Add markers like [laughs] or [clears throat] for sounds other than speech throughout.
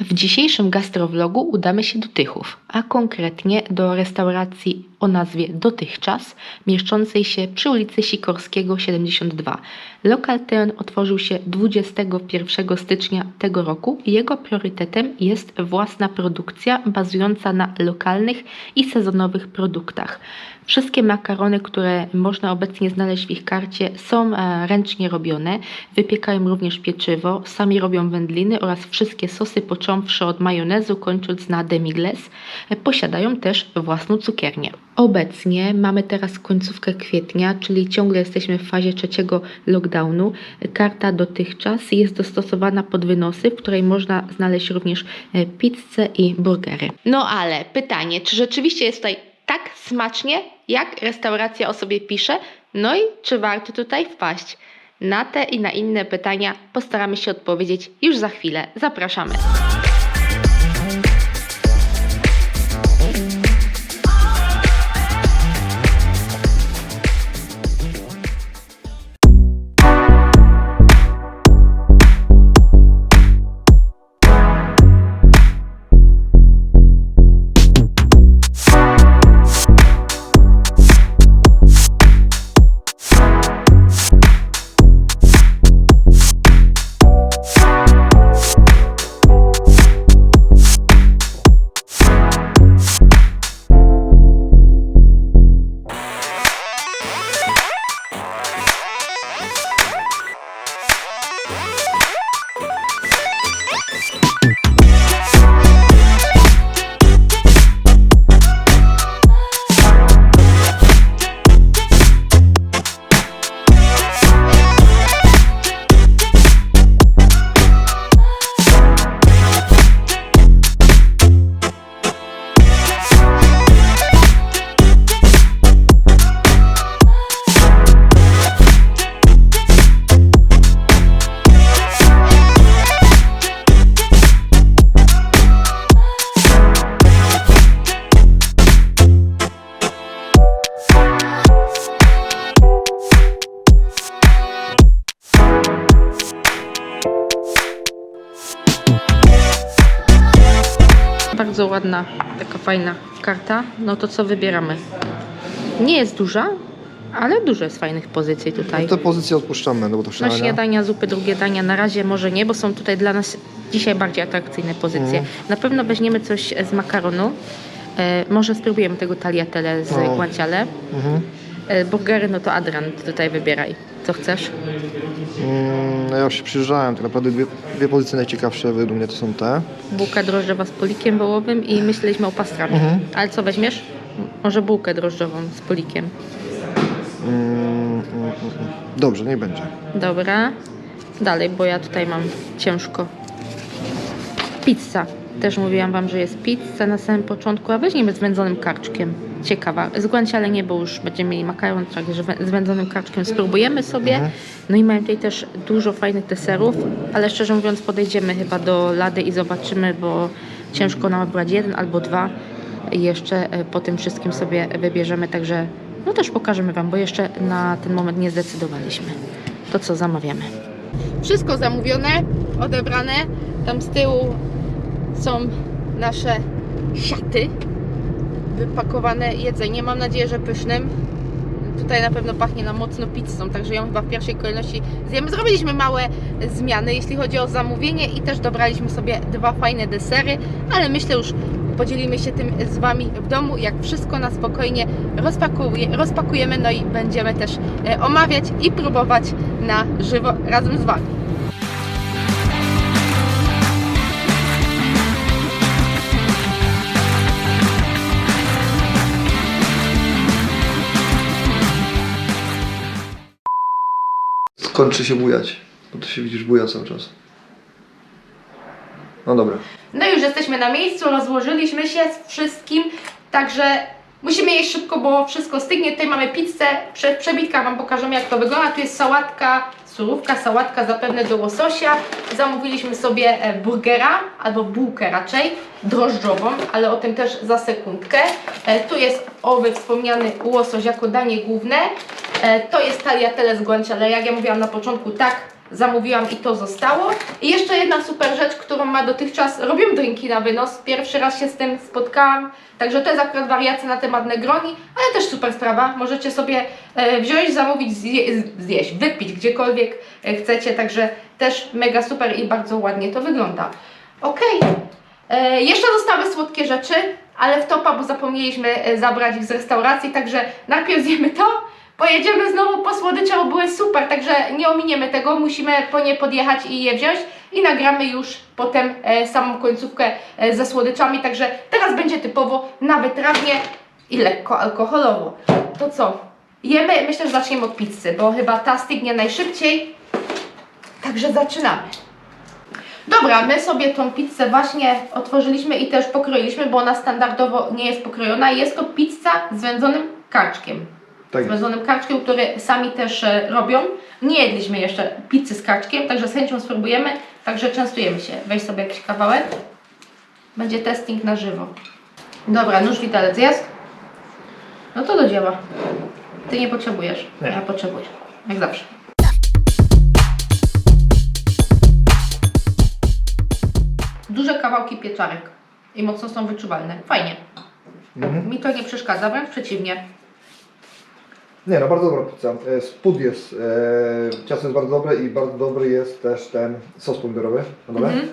W dzisiejszym gastrowlogu udamy się do Tychów, a konkretnie do restauracji o nazwie Dotychczas, mieszczącej się przy ulicy Sikorskiego 72. Lokal ten otworzył się 21 stycznia tego roku i jego priorytetem jest własna produkcja bazująca na lokalnych i sezonowych produktach. Wszystkie makarony, które można obecnie znaleźć w ich karcie, są e, ręcznie robione. Wypiekają również pieczywo, sami robią wędliny oraz wszystkie sosy, począwszy od majonezu, kończąc na demi-glace. Posiadają też własną cukiernię. Obecnie mamy teraz końcówkę kwietnia, czyli ciągle jesteśmy w fazie trzeciego lockdownu. Karta dotychczas jest dostosowana pod wynosy, w której można znaleźć również e, pizzę i burgery. No ale pytanie, czy rzeczywiście jest tutaj tak smacznie, jak restauracja o sobie pisze? No i czy warto tutaj wpaść? Na te i na inne pytania postaramy się odpowiedzieć już za chwilę. Zapraszamy. Fajna karta. No to co wybieramy? Nie jest duża, ale dużo jest fajnych pozycji tutaj. Te pozycje odpuszczamy, no bo to śniadania. śniadania, zupy, drugie dania na razie może nie, bo są tutaj dla nas dzisiaj bardziej atrakcyjne pozycje. Mhm. Na pewno weźmiemy coś z makaronu. E, może spróbujemy tego tagliatelle z No. guanciale. Mhm. E, burgery, no to Adrian, ty tutaj wybieraj. Co chcesz? Mm, no ja już się przyjrzałem, tak naprawdę dwie, dwie pozycje najciekawsze według mnie to są te. Bułka drożdżowa z polikiem wołowym i myśleliśmy o pastramie. Mhm. Ale co weźmiesz? Może bułkę drożdżową z polikiem. Mm, mm, mm, mm. Dobrze, nie będzie. Dobra. Dalej, bo ja tutaj mam ciężko. Pizza. Też mówiłam wam, że jest pizza na samym początku, a weźmiemy z wędzonym karczkiem. Ciekawa. Z guanciale nie, bo już będziemy mieli makaron, także z wędzonym karczkiem spróbujemy sobie. Mhm. No i mamy tutaj też dużo fajnych deserów, ale szczerze mówiąc podejdziemy chyba do lady i zobaczymy, bo ciężko nam wybrać jeden albo dwa. I jeszcze e, po tym wszystkim sobie wybierzemy, także no też pokażemy wam, bo jeszcze na ten moment nie zdecydowaliśmy. To co zamawiamy? Wszystko zamówione, odebrane. Tam z tyłu są nasze siaty. Wypakowane jedzenie. Mam nadzieję, że pysznym. Tutaj na pewno pachnie nam mocno pizzą, także ją chyba w pierwszej kolejności zjemy. Zrobiliśmy małe zmiany, jeśli chodzi o zamówienie i też dobraliśmy sobie dwa fajne desery, ale myślę już podzielimy się tym z Wami w domu, jak wszystko na spokojnie rozpakuje, rozpakujemy, no i będziemy też e, omawiać i próbować na żywo razem z Wami. Skończy się bujać, bo to się widzisz buja cały czas. No dobra. No już jesteśmy na miejscu, rozłożyliśmy się z wszystkim, także musimy jeść szybko, bo wszystko stygnie. Tutaj mamy pizzę, prze, przebitka Wam pokażemy jak to wygląda. Tu jest sałatka, surówka, sałatka zapewne do łososia. Zamówiliśmy sobie e, burgera, albo bułkę raczej, drożdżową, ale o tym też za sekundkę. E, Tu jest owy wspomniany łosoś jako danie główne. E, To jest tagliatelle z guanciale. Jak ja mówiłam na początku, tak zamówiłam i to zostało. I jeszcze jedna super rzecz, którą ma dotychczas, robią drinki na wynos. Pierwszy raz się z tym spotkałam, także to jest akurat wariacja na temat Negroni, ale też super sprawa. Możecie sobie e, wziąć, zamówić, zje, zjeść, wypić gdziekolwiek e, chcecie, także też mega super i bardzo ładnie to wygląda. Okej, e, jeszcze zostały słodkie rzeczy, ale w topa, bo zapomnieliśmy zabrać ich z restauracji, także najpierw zjemy to, pojedziemy znowu po słodycze, bo były super, także nie ominiemy tego, musimy po nie podjechać i je wziąć i nagramy już potem e, samą końcówkę e, ze słodyczami, także teraz będzie typowo na wytrawnie i lekko alkoholowo. To co? Jemy, myślę, że zaczniemy od pizzy, bo chyba ta stygnie najszybciej, także zaczynamy. Dobra, my sobie tą pizzę właśnie otworzyliśmy i też pokroiliśmy, bo ona standardowo nie jest pokrojona. Jest to pizza z wędzonym karczkiem. Tak Z wędzonym karczkiem, który sami też e, robią. Nie jedliśmy jeszcze pizzy z karczkiem, także z chęcią spróbujemy. Także częstujemy się. Weź sobie jakiś kawałek. Będzie testing na żywo. Dobra, nóż widelec jest? No to do dzieła. Ty nie potrzebujesz. Nie. Ja potrzebuję. Jak zawsze. Duże kawałki pieczarek i mocno są wyczuwalne. Fajnie. Mhm. Mi to nie przeszkadza, wręcz przeciwnie. Nie no, bardzo dobra pizza. E, Spód jest, e, ciasto jest bardzo dobre i bardzo dobry jest też ten sos pomidorowy na dole. Mhm.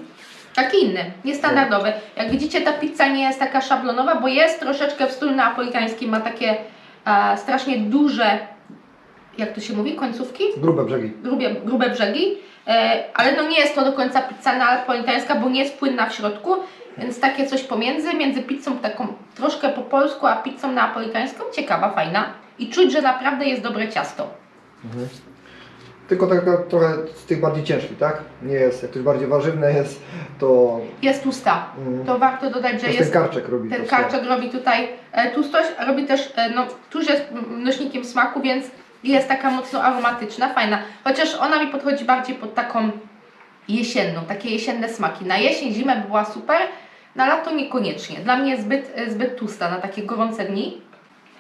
Taki inny, niestandardowy. Jak widzicie, ta pizza nie jest taka szablonowa, bo jest troszeczkę w stylu neapolitańskim, ma takie e, strasznie duże, jak to się mówi, końcówki, Grube brzegi. grubie, grube brzegi, e, ale no nie jest to do końca pizza neapolitańska, bo nie jest płynna w środku, więc takie coś pomiędzy, między pizzą taką troszkę po polsku, a pizzą neapolitańską, ciekawa, fajna i czuć, że naprawdę jest dobre ciasto. Tylko taka trochę z tych bardziej ciężkich, tak? Nie jest, jak coś bardziej warzywne jest, to, Jest tłusta, Mhm. to warto dodać, że to jest ten karczek robi Ten karczek robi tutaj e, tłustość, a robi też, e, no, tuż jest nośnikiem smaku, więc jest taka mocno aromatyczna, fajna. Chociaż ona mi podchodzi bardziej pod taką jesienną, takie jesienne smaki. Na jesień, zimę by była super, na lato niekoniecznie. Dla mnie jest zbyt, e, zbyt tłusta na takie gorące dni,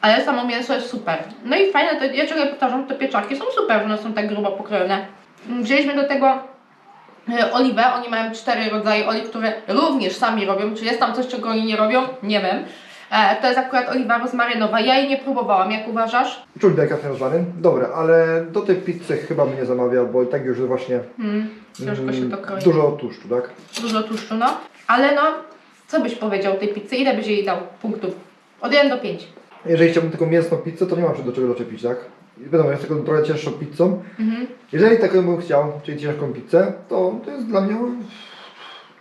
ale samo mięso jest super. No i fajne, to, ja ciągle powtarzam, te pieczarki są super, że one są tak grubo pokrojone. Mm, Wzięliśmy do tego e, oliwę. Oni mają cztery rodzaje oliw, które również sami robią. Czy jest tam coś, czego oni nie robią? Nie wiem. E, to jest akurat oliwa rozmarynowa. Ja jej nie próbowałam. Jak uważasz? Czuć delikatnie rozwany. Dobre, ale do tej pizzy chyba bym nie zamawiał, bo i tak już właśnie Hmm, ciężko się mm, to kroi. dużo tłuszczu, tak? Dużo tłuszczu, no. Ale no, co byś powiedział tej pizzy? Ile byś jej dał punktów? Od 1 do 5. Jeżeli chciałbym tylko mięsną pizzę, to nie mam się do czego doczepić, tak? I Wiadomo, jest taką trochę cięższą pizzą. Mhm. Jeżeli taką bym chciał, czyli ciężką pizzę, to to jest dla mnie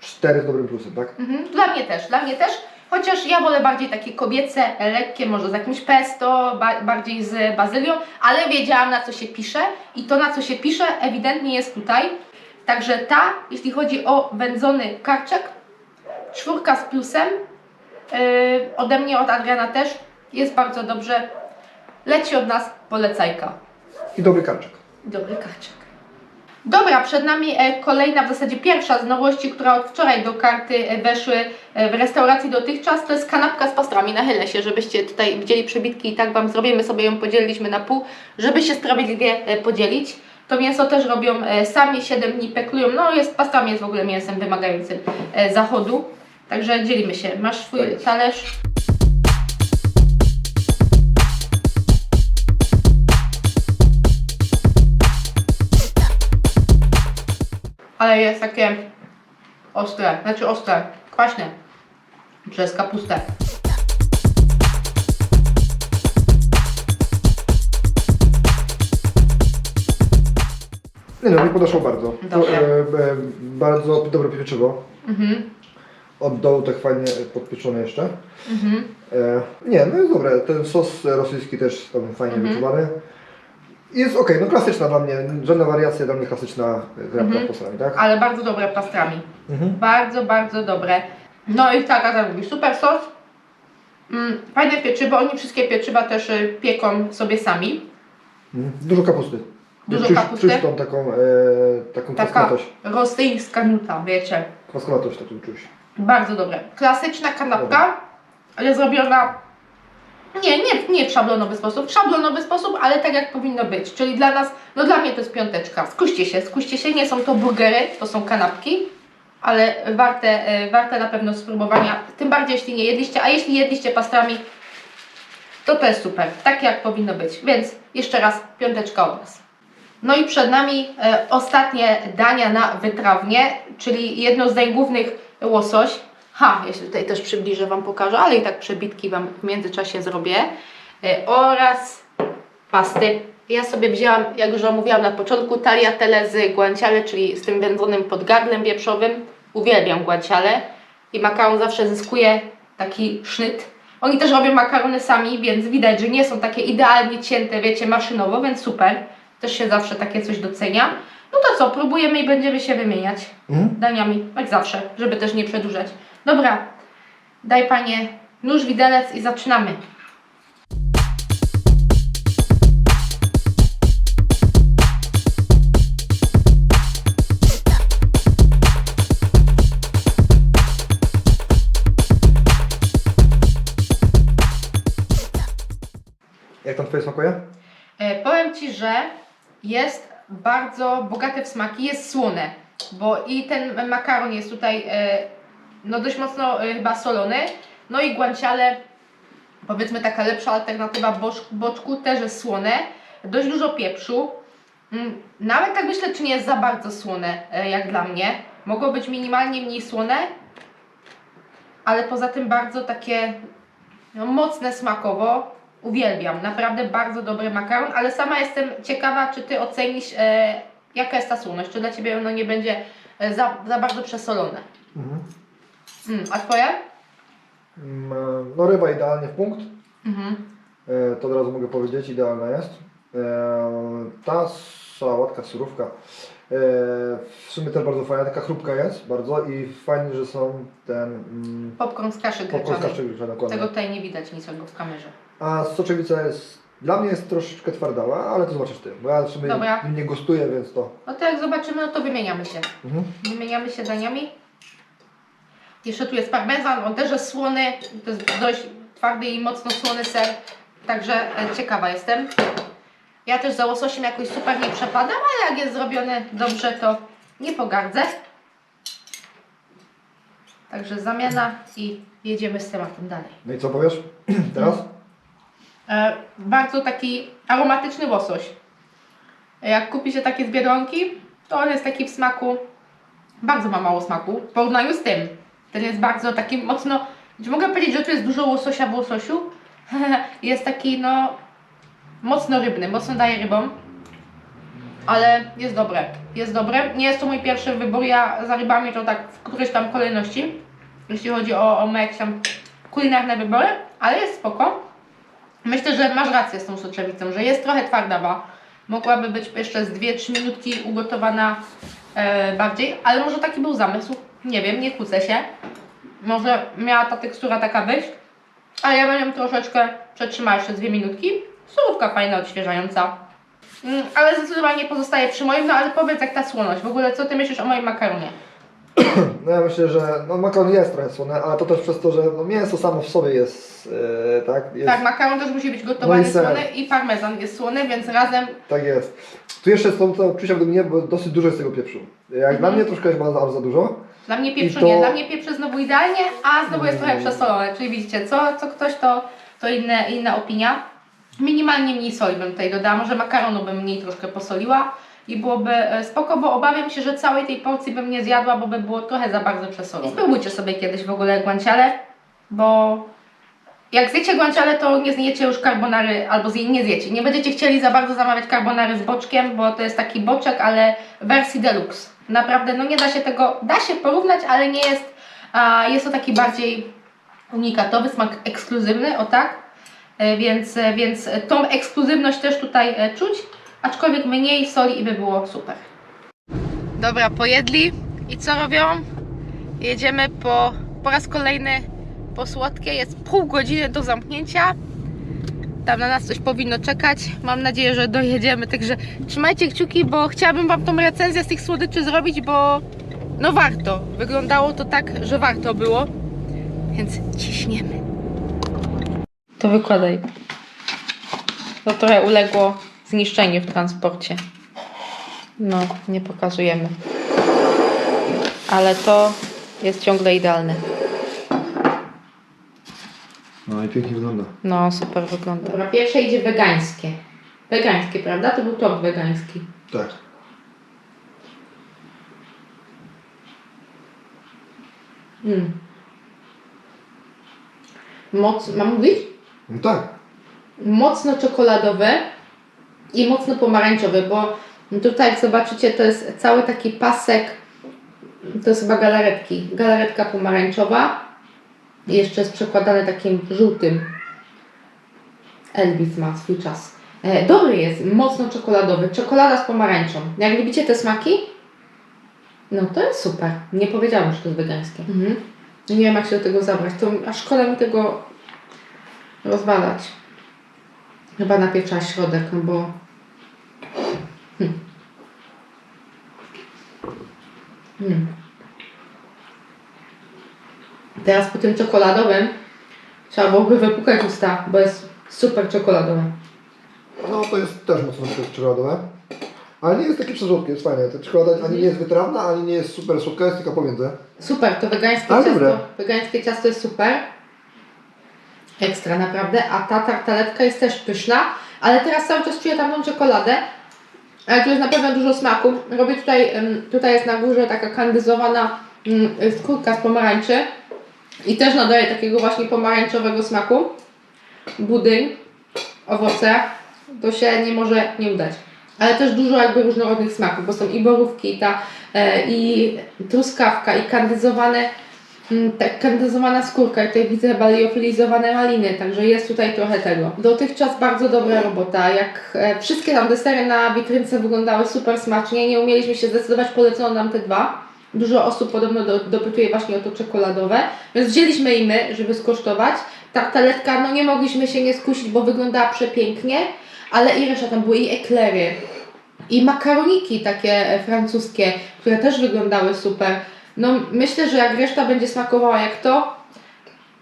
4 z dobrym plusem, tak? Mhm. Dla mnie też, dla mnie też. Chociaż ja wolę bardziej takie kobiece, lekkie, może z jakimś pesto, ba bardziej z bazylią, ale wiedziałam na co się pisze i to na co się pisze ewidentnie jest tutaj. Także ta, jeśli chodzi o wędzony karczek, czwórka z plusem, yy, ode mnie, od Adriana też, jest bardzo dobrze. Leci od nas polecajka. I dobry karczek. Dobry kaczek. Dobra, przed nami e, kolejna, w zasadzie pierwsza z nowości, która od wczoraj do karty e, weszły e, w restauracji dotychczas, to jest kanapka z pastrami. Nachylę się, żebyście tutaj widzieli przebitki i tak Wam zrobimy, sobie ją podzieliliśmy na pół, żeby się sprawiedliwie podzielić. To mięso też robią sami, 7 dni peklują, no jest, pastrami jest w ogóle mięsem wymagającym zachodu. Także dzielimy się. Masz swój Tak talerz. Ale jest takie ostre, znaczy ostre, kwaśne. Przez kapustę. Nie no, mi podeszło bardzo. Dobrze. To, e, e, bardzo dobre pieczywo. Mhm. Od dołu tak fajnie podpieczone jeszcze. Mhm. E, nie, no jest dobre. Ten sos rosyjski też tam fajnie Mhm. wyczuwany. Jest ok, no klasyczna dla mnie. Żadna wariacja dla mnie klasyczna kanapka Mhm. z posrami, tak? Ale bardzo dobre pastrami. Mhm. Bardzo, bardzo dobre. No i tak, Adam mówi, super sos. Mm, fajne pieczywo, oni wszystkie pieczywa też y, pieką sobie sami. Mhm. Dużo kapusty. Dużo czuć, kapusty? Czuć tą taką, e, taką Taka kwaskowatość. rosyjska nuta, wiecie. Kwaskowatość taką czuć. Bardzo dobre. Klasyczna kanapka, ale zrobiona Nie, nie, nie w szablonowy sposób. W szablonowy sposób, ale tak jak powinno być. Czyli dla nas, no dla mnie to jest piąteczka. Skuście się, skuście się. Nie są to burgery, to są kanapki, ale warte, e, warte na pewno spróbowania. Tym bardziej, jeśli nie jedliście, a jeśli jedliście pastrami, to to jest super. Tak jak powinno być. Więc jeszcze raz piąteczka od nas. No i przed nami e, ostatnie dania na wytrawnie, czyli jedno z najgłównych łosoś. Ha, jeśli tutaj też przybliżę Wam pokażę, ale i tak przebitki Wam w międzyczasie zrobię. E, oraz pasty. Ja sobie wzięłam, jak już omówiłam na początku, tagliatelle z guanciale, czyli z tym wędzonym podgardlem wieprzowym. Uwielbiam guanciale i makaron zawsze zyskuje taki sznyt. Oni też robią makarony sami, więc widać, że nie są takie idealnie cięte, wiecie, maszynowo, więc super. Też się zawsze takie coś docenia. No to co, próbujemy i będziemy się wymieniać Mhm. daniami, jak zawsze, żeby też nie przedłużać. Dobra, daj panie nóż, widelec i zaczynamy. Jak tam Twoje smakuje? E, powiem Ci, że jest bardzo bogate w smaki, jest słone, bo i ten makaron jest tutaj e, no dość mocno e, chyba solony, no i guanciale, powiedzmy taka lepsza alternatywa boczku, też jest słone, dość dużo pieprzu, Mm, nawet tak myślę, czy nie jest za bardzo słone, e, jak dla mnie, mogło być minimalnie mniej słone, ale poza tym bardzo takie no, mocne smakowo. Uwielbiam, naprawdę bardzo dobry makaron, ale sama jestem ciekawa, czy Ty ocenisz, e, jaka jest ta słoność, czy dla Ciebie ono nie będzie e, za, za bardzo przesolone. Mhm. Mm, a Twoje? Mm, No ryba idealnie w punkt. Mhm. E, To od razu mogę powiedzieć, idealna jest. E, Ta sałatka, surówka e, w sumie też bardzo fajna, taka chrupka jest bardzo i fajnie, że są ten mm, Popcorn z kaszy popcorn z gryczanej. kaszczy gryczanej, dokładnie. Tego tutaj nie widać niczego w kamerze. A soczewica jest, dla mnie jest troszeczkę twardała, ale to zobaczysz Ty, bo ja w sumie Dobra. nie gustuję, więc to... No to jak zobaczymy, no to wymieniamy się. Mhm. Wymieniamy się daniami. Jeszcze tu jest parmezan, on też jest słony, to jest dość twardy i mocno słony ser, także e, ciekawa jestem. Ja też za łososiem jakoś super nie przepadam, ale jak jest zrobione dobrze, to nie pogardzę. Także zamiana i jedziemy z tematem dalej. No i co powiesz [clears throat] teraz? E, bardzo taki aromatyczny łosoś. Jak kupi się takie z Biedronki, to on jest taki w smaku, bardzo ma mało smaku w porównaniu z tym. Ten jest bardzo taki mocno, czy mogę powiedzieć, że tu jest dużo łososia w łososiu? [laughs] jest taki no mocno rybny, mocno daje rybom. Ale jest dobre, jest dobre. Nie jest to mój pierwszy wybór, ja za rybami to tak w którejś tam kolejności, jeśli chodzi o, o moje jakieś tam kulinarne wybory, ale jest spoko. Myślę, że masz rację z tą soczewicą, że jest trochę twardawa. Mogłaby być jeszcze z 2-3 minutki ugotowana e, bardziej, ale może taki był zamysł. Nie wiem, nie kłócę się. Może miała ta tekstura taka wyjść, ale ja ją troszeczkę przetrzymała jeszcze 2 minutki. Surówka fajna, odświeżająca. Mm, ale zdecydowanie pozostaje przy moim, no ale powiedz jak ta słoność. W ogóle co ty myślisz o moim makaronie? [clears throat] No ja myślę, że no, makaron jest trochę słony, ale to też przez to, że no, mięso samo w sobie jest, e, tak? Jest, Tak, makaron też musi być gotowany No i ser. słony i parmezan jest słony, więc razem Tak jest. Tu jeszcze są to odczucia według mnie, bo dosyć dużo jest tego pieprzu. Jak dla mnie troszkę chyba za, za dużo. Dla mnie pieprzu I to- nie, dla mnie pieprz jest znowu idealnie, a znowu jest trochę Mm. przesolone, czyli widzicie, co, co ktoś to, to inne, inna opinia. Minimalnie mniej soli bym tutaj dodała, może makaronu bym mniej troszkę posoliła i byłoby e, spoko, bo obawiam się, że całej tej porcji bym nie zjadła, bo by było trochę za bardzo przesolone. Spróbujcie sobie kiedyś w ogóle guanciale, bo jak zjecie guanciale, to nie zjecie już carbonary, albo zje, nie zjecie. Nie będziecie chcieli za bardzo zamawiać carbonary z boczkiem, bo to jest taki boczek, ale wersji deluxe. Naprawdę, no nie da się tego, da się porównać, ale nie jest, a, jest to taki bardziej unikatowy, smak ekskluzywny, o tak. E, Więc, e, więc tą ekskluzywność też tutaj czuć, aczkolwiek mniej soli i by było super. Dobra, pojedli i co robią? Jedziemy po, po raz kolejny po słodkie. Jest pół godziny do zamknięcia. Tam na nas coś powinno czekać. Mam nadzieję, że dojedziemy. Także trzymajcie kciuki, bo chciałabym Wam tą recenzję z tych słodyczy zrobić, bo no warto. Wyglądało to tak, że warto było. Więc ciśniemy. To wykładaj. To trochę uległo zniszczeniu w transporcie. No, nie pokazujemy. Ale to jest ciągle idealne. No i pięknie wygląda. No, super wygląda. Dobra, pierwsze idzie wegańskie. Wegańskie, prawda? To był tort wegański. Tak. Mm. Moc, mam mówić? No tak. Mocno czekoladowy i mocno pomarańczowy, bo tutaj jak zobaczycie to jest cały taki pasek, to jest chyba galaretki, galaretka pomarańczowa jeszcze jest przekładane takim żółtym. Elvis ma swój czas. E, dobry jest, mocno czekoladowy, czekolada z pomarańczą. Jak lubicie te smaki? No to jest super. Nie powiedziałam, że to jest wegańskie. Mhm. Nie wiem jak się do tego zabrać, to a szkoda mi tego rozwalać. Chyba najpierw trzeba środek, no bo... Hmm. Hmm. Teraz po tym czekoladowym trzeba byłoby wypukać usta, bo jest super czekoladowe. No to jest też mocno czekoladowe. Ale nie jest takie przesłodkie, jest fajne. Ta czekolada ani nie jest wytrawna, ani nie jest super słodka, jest tylko pomiędzy. Super, to wegańskie Ale ciasto, dobre. wegańskie ciasto jest super. Ekstra naprawdę, a ta tartaletka jest też pyszna, ale teraz cały czas czuję tam tą czekoladę. Ale tu jest na pewno dużo smaku. Robię tutaj, tutaj jest na górze taka kandyzowana mm, skórka z pomarańczy i też nadaje takiego właśnie pomarańczowego smaku. Budyń, owoce, to się nie może nie udać. Ale też dużo jakby różnorodnych smaków, bo są i borówki, i ta, e, i truskawka, i kandyzowane, tak, kandyzowana skórka, i tutaj widzę chyba liofilizowane maliny, także jest tutaj trochę tego. Dotychczas bardzo dobra robota, jak e, wszystkie tam desery na witrynce wyglądały super smacznie, nie umieliśmy się zdecydować, polecono nam te dwa. Dużo osób podobno do, dopytuje właśnie o to czekoladowe, więc wzięliśmy i my, żeby skosztować. Tartaletka, no nie mogliśmy się nie skusić, bo wyglądała przepięknie, ale i reszta tam były i eklery, i makaroniki takie e, francuskie, które też wyglądały super. No myślę, że jak reszta będzie smakowała jak to,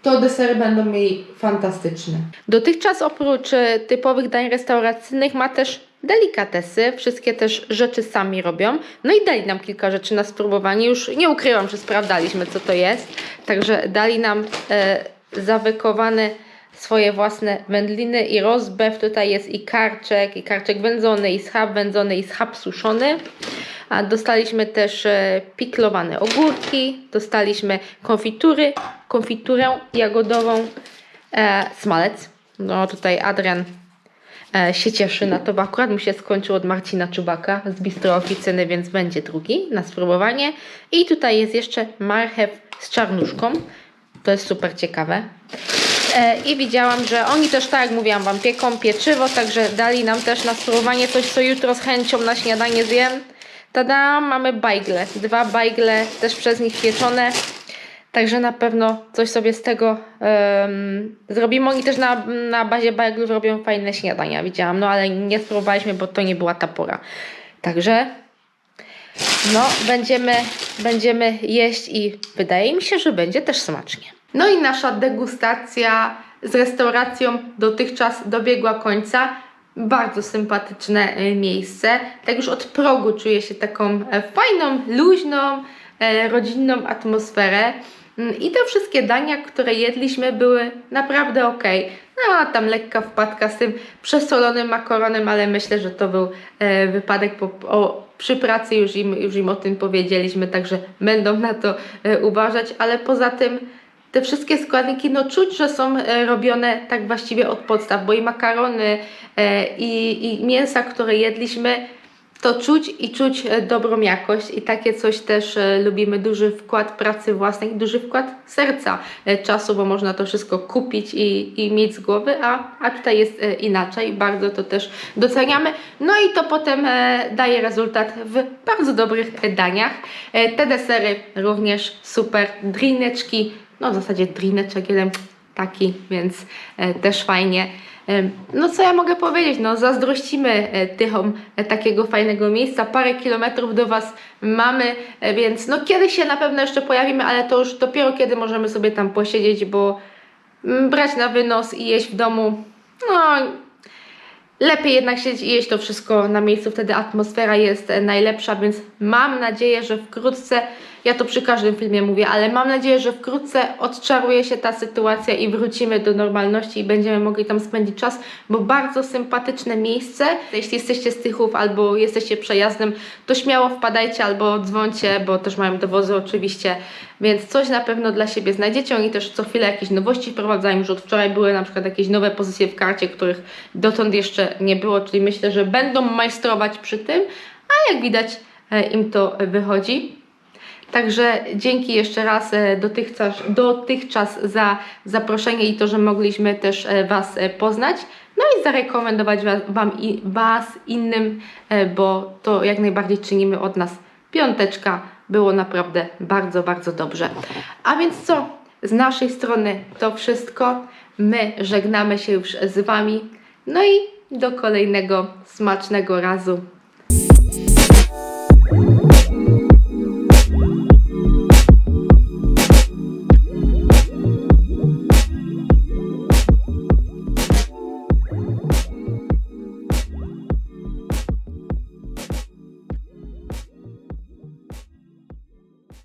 to desery będą mieli fantastyczne. Dotychczas oprócz e, typowych dań restauracyjnych ma też delikatesy, wszystkie też rzeczy sami robią. No i dali nam kilka rzeczy na spróbowanie. Już nie ukrywam, że sprawdzaliśmy co to jest. Także dali nam e, swoje własne wędliny i rozbew. Tutaj jest i karczek, i karczek wędzony, i schab wędzony, i schab suszony. A dostaliśmy też e, piklowane ogórki, dostaliśmy konfitury, konfiturę jagodową, e, smalec. No tutaj Adrian e, się cieszy na to, bo akurat mu się skończył od Marcina Czubaka z Bistro Oficyny, więc będzie drugi na spróbowanie. I tutaj jest jeszcze marchew z czarnuszką. To jest super ciekawe. E, I widziałam, że oni też, tak jak mówiłam Wam, pieką pieczywo, także dali nam też na spróbowanie coś, co jutro z chęcią na śniadanie zjem. Tada, mamy bajgle. Dwa bajgle też przez nich pieczone. Także na pewno coś sobie z tego em, zrobimy. Oni też na, na bazie bajglów robią fajne śniadania, widziałam. No ale nie spróbowaliśmy, bo to nie była ta pora. Także no, będziemy, będziemy jeść i wydaje mi się, że będzie też smacznie. No i nasza degustacja z restauracją dotychczas dobiegła końca. Bardzo sympatyczne e, miejsce. Tak już od progu czuję się taką e, fajną, luźną, e, rodzinną atmosferę. Mm, I te wszystkie dania, które jedliśmy, były naprawdę ok. No, a tam lekka wpadka z tym przesolonym makaronem, ale myślę, że to był e, wypadek po, o, przy pracy, już im, już im o tym powiedzieliśmy, także będą na to e, uważać, ale poza tym te wszystkie składniki, no czuć, że są e, robione tak właściwie od podstaw, bo i makarony, e, i, i mięsa, które jedliśmy, to czuć i czuć e, dobrą jakość i takie coś też lubimy, duży wkład pracy własnej, duży wkład serca, czasu, bo można to wszystko kupić i, i mieć z głowy, a, a tutaj jest inaczej, bardzo to też doceniamy. No i to potem daje rezultat w bardzo dobrych daniach. Te desery również super, drineczki, no w zasadzie drineczek jeden taki, więc e, też fajnie. Em, No co ja mogę powiedzieć, no zazdrościmy e, Tychom e, takiego fajnego miejsca, parę kilometrów do Was mamy, e, więc no kiedyś się na pewno jeszcze pojawimy, ale to już dopiero kiedy możemy sobie tam posiedzieć, bo mm, brać na wynos i jeść w domu. No, lepiej jednak siedzieć i jeść to wszystko na miejscu, wtedy atmosfera jest e, najlepsza, więc mam nadzieję, że wkrótce, ja to przy każdym filmie mówię, ale mam nadzieję, że wkrótce odczaruje się ta sytuacja i wrócimy do normalności i będziemy mogli tam spędzić czas, bo bardzo sympatyczne miejsce. Jeśli jesteście z Tychów albo jesteście przejazdem, to śmiało wpadajcie albo dzwońcie, bo też mają dowozy oczywiście, więc coś na pewno dla siebie znajdziecie. Oni też co chwilę jakieś nowości wprowadzają, już od wczoraj były na przykład jakieś nowe pozycje w karcie, których dotąd jeszcze nie było, czyli myślę, że będą majstrować przy tym, a jak widać e, im to wychodzi. Także dzięki jeszcze raz e, dotychczas, dotychczas za zaproszenie i to, że mogliśmy też e, Was e, poznać. No i zarekomendować Wam i Was innym, bo to jak najbardziej czynimy od nas piąteczka. Było naprawdę bardzo, bardzo dobrze. A więc co? Z naszej strony to wszystko. My żegnamy się już z Wami. No i do kolejnego smacznego razu.